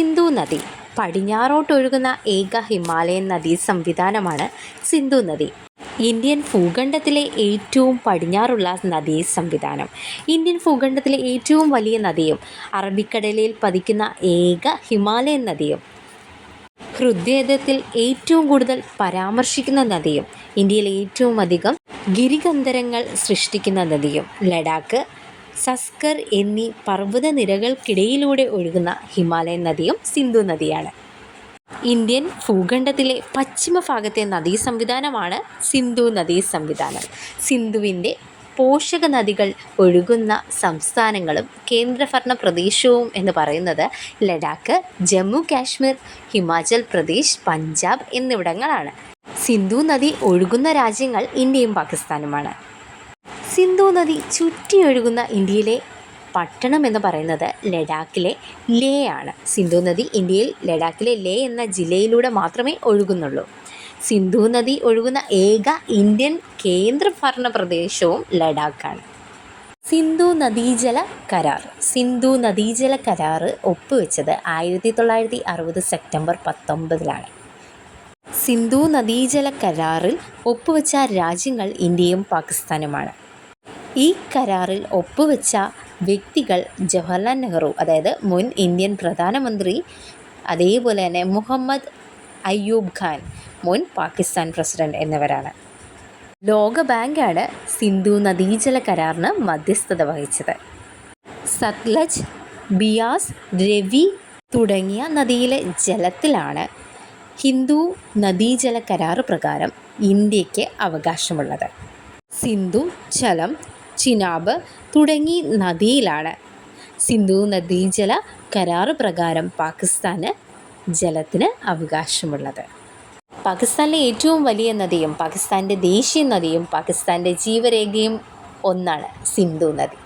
സിന്ധു നദി. പടിഞ്ഞാറോട്ടൊഴുകുന്ന ഏക ഹിമാലയൻ നദീ സംവിധാനമാണ് സിന്ധു നദി. ഇന്ത്യൻ ഭൂഖണ്ഡത്തിലെ ഏറ്റവും പടിഞ്ഞാറുള്ള നദീ സംവിധാനം. ഇന്ത്യൻ ഭൂഖണ്ഡത്തിലെ ഏറ്റവും വലിയ നദിയും അറബിക്കടലിൽ പതിക്കുന്ന ഏക ഹിമാലയൻ നദിയും. ഹൃദയത്തിൽ ഏറ്റവും കൂടുതൽ പരാമർശിക്കുന്ന നദിയും ഇന്ത്യയിൽ ഏറ്റവും അധികം ഗിരികന്ധരങ്ങൾ സൃഷ്ടിക്കുന്ന നദിയും ലഡാക്ക് സസ്കർ എന്നീ പർവതനിരകൾക്കിടയിലൂടെ ഒഴുകുന്ന ഹിമാലയൻ നദിയും സിന്ധു നദിയാണ്. ഇന്ത്യൻ ഭൂഖണ്ഡത്തിലെ പശ്ചിമ ഭാഗത്തെ നദീ സംവിധാനമാണ് സിന്ധു നദീ സംവിധാനം സിന്ധുവിന്റെ പോഷക നദികൾ ഒഴുകുന്ന സംസ്ഥാനങ്ങളും കേന്ദ്രഭരണ പ്രദേശവും എന്ന് പറയുന്നത് ലഡാക്ക് ജമ്മു കാശ്മീർ ഹിമാചൽ പ്രദേശ് പഞ്ചാബ് എന്നിവിടങ്ങളാണ്. സിന്ധു നദി ഒഴുകുന്ന രാജ്യങ്ങൾ ഇന്ത്യയും പാകിസ്ഥാനുമാണ്. സിന്ധു നദി ചുറ്റിയൊഴുകുന്ന ഇന്ത്യയിലെ പട്ടണം എന്ന് പറയുന്നത് ലഡാക്കിലെ ലേ ആണ്. സിന്ധു നദി ഇന്ത്യയിൽ ലഡാക്കിലെ ലേ എന്ന ജില്ലയിലൂടെ മാത്രമേ ഒഴുകുന്നുള്ളൂ. സിന്ധു നദി ഒഴുകുന്ന ഏക ഇന്ത്യൻ കേന്ദ്രഭരണ പ്രദേശവും ലഡാക്കാണ്. സിന്ധു നദീജല കരാർ. സിന്ധു നദീജല കരാർ ഒപ്പുവെച്ചത് ആയിരത്തി തൊള്ളായിരത്തി അറുപത് സെപ്റ്റംബർ പത്തൊമ്പതിലാണ്. സിന്ധു നദീജല കരാറിൽ ഒപ്പുവെച്ച രാജ്യങ്ങൾ ഇന്ത്യയും പാകിസ്ഥാനുമാണ്. ഈ കരാറിൽ ഒപ്പുവെച്ച വ്യക്തികൾ ജവഹർലാൽ നെഹ്റു അതായത് മുൻ ഇന്ത്യൻ പ്രധാനമന്ത്രി അതേപോലെ തന്നെ മുഹമ്മദ് അയ്യൂബ് ഖാൻ മുൻ പാകിസ്ഥാൻ പ്രസിഡന്റ് എന്നിവരാണ്. ലോക ബാങ്കാണ് സിന്ധു നദീജല കരാറിന് മധ്യസ്ഥത വഹിച്ചത്. സത്ലജ് ബിയാസ് രവി തുടങ്ങിയ നദിയിലെ ജലത്തിലാണ് ഹിന്ദു നദീജല കരാറ് പ്രകാരം ഇന്ത്യയ്ക്ക് അവകാശമുള്ളത്. സിന്ധു ജലം ചിനാബ് തുടങ്ങി നദിയിലാണ്. സിന്ധു നദീജല കരാറ് പ്രകാരം പാകിസ്ഥാന് ജലത്തിന് അവകാശമുള്ളത്. പാകിസ്ഥാനിലെ ഏറ്റവും വലിയ നദിയും പാകിസ്ഥാന്റെ ദേശീയ നദിയും പാകിസ്ഥാന്റെ ജീവരേഖയും ഒന്നാണ് സിന്ധു നദി.